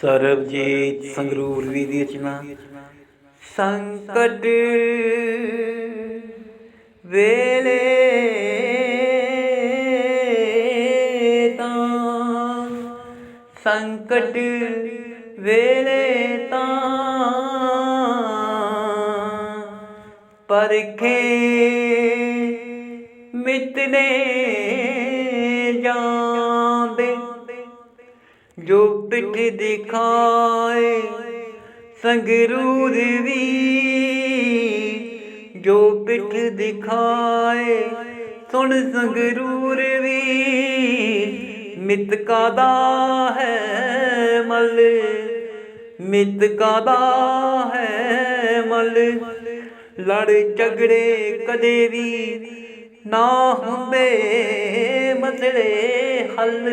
ਸਰਬਜੀਤ ਸੰਗਰੂਰ ਵੀ ਦੀ ਰਚਨਾ ਸੰਕਟ ਵੇਲੇ ਤਾਂ ਸੰਕਟ ਵੇਲੇ ਤਾਂ ਪਰਖੇ ਮਿਤਨੇ ਜੋ ਪਿੱਠ ਦਿਖਾਏ ਸੰਗਰੂਰ ਵੀ। ਜੋ ਪਿੱਠ ਦਿਖਾਏ, ਸੁਣ ਸੰਗਰੂਰ ਵੀ। ਮਿਤਕਾ ਦਾ ਹੈ ਮਲ? ਮਿਤਕਾ ਦਾ ਹੈ ਮਲ? ਲੜ ਝਗੜੇ ਕਦੇ ਵੀ ਨਾ ਹੁੰਦੇ, ਮਸਲੇ ਹੱਲ।